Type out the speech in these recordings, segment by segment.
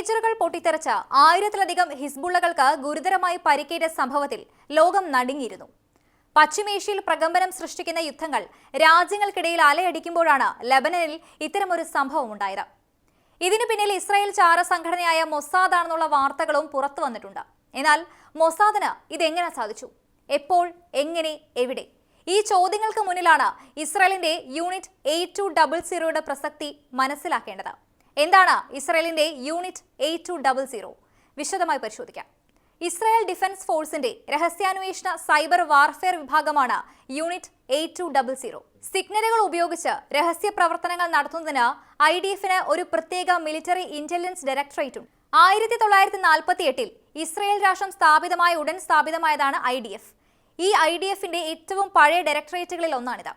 പേജറുകൾ പൊട്ടിത്തെറിച്ച ആയിരത്തിലധികം ഹിസ്ബുള്ളകൾക്ക് ഗുരുതരമായി പരിക്കേറ്റ സംഭവത്തിൽ ലോകം നടുങ്ങിയിരുന്നു. പശ്ചിമേഷ്യയിൽ പ്രകമ്പനം സൃഷ്ടിക്കുന്ന യുദ്ധങ്ങൾ രാജ്യങ്ങൾക്കിടയിൽ അലയടിക്കുമ്പോഴാണ് ലബനനിൽ ഇത്തരമൊരു സംഭവം ഉണ്ടായത്. ഇതിനു പിന്നിൽ ഇസ്രായേൽ ചാര സംഘടനയായ മൊസാദാണെന്നുള്ള വാർത്തകളും പുറത്തു വന്നിട്ടുണ്ട്. എന്നാൽ മൊസാദിന് ഇതെങ്ങനെ സാധിച്ചു? എപ്പോൾ എങ്ങനെ എവിടെ? ഈ ചോദ്യങ്ങൾക്ക് മുന്നിലാണ് ഇസ്രായേലിന്റെ യൂണിറ്റ് എയ്റ്റ് ടു ഡബിൾ സീറോയുടെ പ്രസക്തി മനസ്സിലാക്കേണ്ടത്. എന്താണ് ഇസ്രയേലിന്റെ unit eight two double zero വിശദമായി പരിശോധിക്കാം. ഇസ്രായേൽ ഡിഫൻസ് ഫോഴ്സിന്റെ രഹസ്യാന്വേഷണ സൈബർ വാർഫെയർ വിഭാഗമാണ് unit eight two double zero സിഗ്നലുകൾ ഉപയോഗിച്ച് രഹസ്യ പ്രവർത്തനങ്ങൾ നടത്തുന്നതിന് ഐ ഡി എഫിന് ഒരു പ്രത്യേക മിലിറ്ററി ഇന്റലിജൻസ് ഡയറക്ടറേറ്റ് ഉണ്ട്. ആയിരത്തി തൊള്ളായിരത്തി നാൽപ്പത്തി എട്ടിൽ ഇസ്രായേൽ രാഷ്ട്രം സ്ഥാപിതമായ ഉടൻ സ്ഥാപിതമായതാണ് ഐ ഡി എഫ് ഈ ഐ ഡി എഫിന്റെ ഏറ്റവും പഴയ ഡയറക്ടറേറ്റുകളിൽ ഒന്നാണിത്.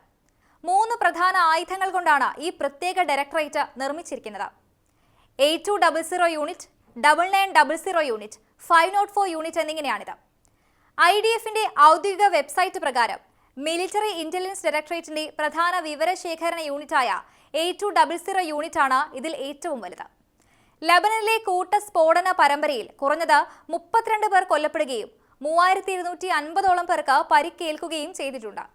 മൂന്ന് പ്രധാന ആയുധങ്ങൾ കൊണ്ടാണ് ഈ പ്രത്യേക ഡയറക്ടറേറ്റ് നിർമ്മിച്ചിരിക്കുന്നത്. Eight two double zero unit double nine double zero unit five nought four unit എന്നിങ്ങനെയാണിത്. I D എഫിന്റെ ഔദ്യോഗിക വെബ്സൈറ്റ് പ്രകാരം മിലിറ്ററി ഇന്റലിജൻസ് ഡയറക്ടറേറ്റിന്റെ പ്രധാന വിവരശേഖരണ യൂണിറ്റായ eight two double zero unit ആണ് ഇതിൽ ഏറ്റവും വലുത്. ലബനിലെ കൂട്ട സ്ഫോടന പരമ്പരയിൽ കുറഞ്ഞത് മുപ്പത്തിരണ്ട് പേർ കൊല്ലപ്പെടുകയും മൂവായിരത്തി ഇരുന്നൂറ്റി അൻപതോളം പേർക്ക് പരിക്കേൽക്കുകയും ചെയ്തിട്ടുണ്ട്.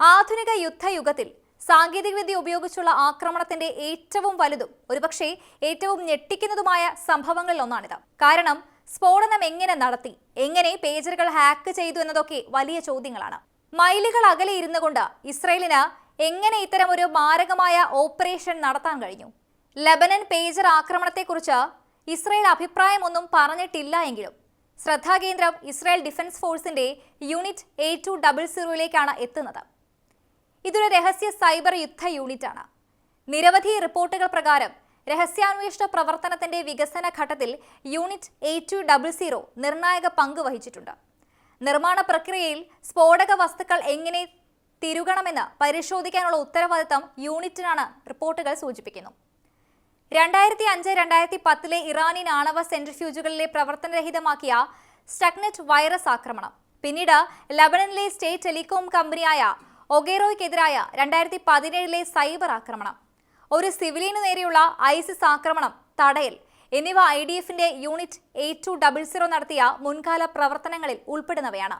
ആധുനിക യുദ്ധയുഗത്തിൽ സാങ്കേതികവിദ്യ ഉപയോഗിച്ചുള്ള ആക്രമണത്തിന്റെ ഏറ്റവും വലുതും ഒരുപക്ഷെ ഏറ്റവും ഞെട്ടിക്കുന്നതുമായ സംഭവങ്ങളിൽ ഒന്നാണിത്. കാരണം സ്ഫോടനം എങ്ങനെ നടത്തി എങ്ങനെ പേജറുകൾ ഹാക്ക് ചെയ്തു എന്നതൊക്കെ വലിയ ചോദ്യങ്ങളാണ്. മൈലുകൾ അകലെ ഇരുന്നു കൊണ്ട് ഇസ്രയേലിന് എങ്ങനെ ഇത്തരം ഒരു മാരകമായ ഓപ്പറേഷൻ നടത്താൻ കഴിഞ്ഞു? ലബനൻ പേജർ ആക്രമണത്തെക്കുറിച്ച് ഇസ്രയേൽ അഭിപ്രായമൊന്നും പറഞ്ഞിട്ടില്ല എങ്കിലും ശ്രദ്ധാകേന്ദ്രം ഇസ്രായേൽ ഡിഫൻസ് ഫോഴ്സിന്റെ യൂണിറ്റ് എ ടു ഡബിൾ സീറോയിലേക്കാണ് എത്തുന്നത്. ഇതൊരു രഹസ്യ സൈബർ യുദ്ധ യൂണിറ്റാണ്. നിരവധി റിപ്പോർട്ടുകൾ പ്രകാരം രഹസ്യാന്വേഷണ പ്രവർത്തനത്തിന്റെ വികസന ഘട്ടത്തിൽ unit eight two double zero നിർണായക പങ്ക് വഹിച്ചിട്ടുണ്ട്. നിർമ്മാണ പ്രക്രിയയിൽ സ്ഫോടക വസ്തുക്കൾ എങ്ങനെ തിരുകണമെന്ന് പരിശോധിക്കാനുള്ള ഉത്തരവാദിത്തം യൂണിറ്റിനാണ് റിപ്പോർട്ടുകൾ സൂചിപ്പിക്കുന്നു. രണ്ടായിരത്തി അഞ്ച് രണ്ടായിരത്തി പത്തിലെ ഇറാനിയൻ ആണവ സെൻട്രിഫ്യൂജുകളിലെ പ്രവർത്തനരഹിതമാക്കിയ സ്റ്റക്നെറ്റ് വൈറസ് ആക്രമണം. പിന്നീട് ലബനനിലെ സ്റ്റേറ്റ് ടെലികോം കമ്പനിയായ ഒഗേറോയ്ക്കെതിരായ രണ്ടായിരത്തി പതിനേഴിലെ സൈബർ ആക്രമണം. ഒരു സിവിലിനു നേരെയുള്ള ഐസിസ് ആക്രമണം തടയൽ എന്നിവ ഐ ഡി എഫിന്റെ unit eight two double zero നടത്തിയ മുൻകാല പ്രവർത്തനങ്ങളിൽ ഉൾപ്പെടുന്നവയാണ്.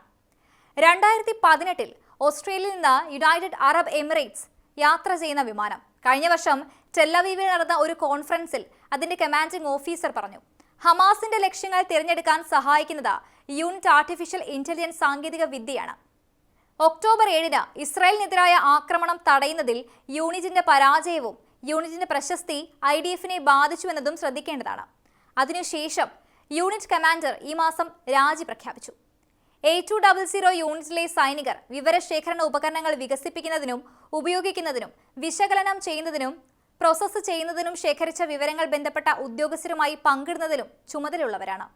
രണ്ടായിരത്തി പതിനെട്ടിൽ ഓസ്ട്രേലിയയിൽ നിന്ന് യുണൈറ്റഡ് അറബ് എമിറേറ്റ്സ് യാത്ര ചെയ്യുന്ന വിമാനം. കഴിഞ്ഞ വർഷം ടെല്ലവീവിൽ നടന്ന ഒരു കോൺഫറൻസിൽ അതിന്റെ കമാൻഡിംഗ് ഓഫീസർ പറഞ്ഞു ഹമാസിന്റെ ലക്ഷ്യങ്ങൾ തിരഞ്ഞെടുക്കാൻ സഹായിക്കുന്നത് യൂണിറ്റ് ആർട്ടിഫിഷ്യൽ ഇന്റലിജൻസ് സാങ്കേതിക വിദ്യയാണ്. ഒക്ടോബർ ഏഴിന് ഇസ്രായേലിനെതിരായ ആക്രമണം തടയുന്നതിൽ യൂണിറ്റിന്റെ പരാജയവും യൂണിറ്റിന്റെ പ്രശസ്തി ഐ ഡി എഫിനെ ബാധിച്ചുവെന്നതും ശ്രദ്ധിക്കേണ്ടതാണ്. അതിനുശേഷം യൂണിറ്റ് കമാൻഡർ ഈ മാസം രാജി പ്രഖ്യാപിച്ചു. എ ടു ഡബിൾ സീറോ യൂണിറ്റിലെ സൈനികർ വിവരശേഖരണ ഉപകരണങ്ങൾ വികസിപ്പിക്കുന്നതിനും ഉപയോഗിക്കുന്നതിനും വിശകലനം ചെയ്യുന്നതിനും പ്രോസസ്സ് ചെയ്യുന്നതിനും ശേഖരിച്ച വിവരങ്ങൾ ബന്ധപ്പെട്ട ഉദ്യോഗസ്ഥരുമായി പങ്കിടുന്നതിലും ചുമതലയുള്ളവരാണ്.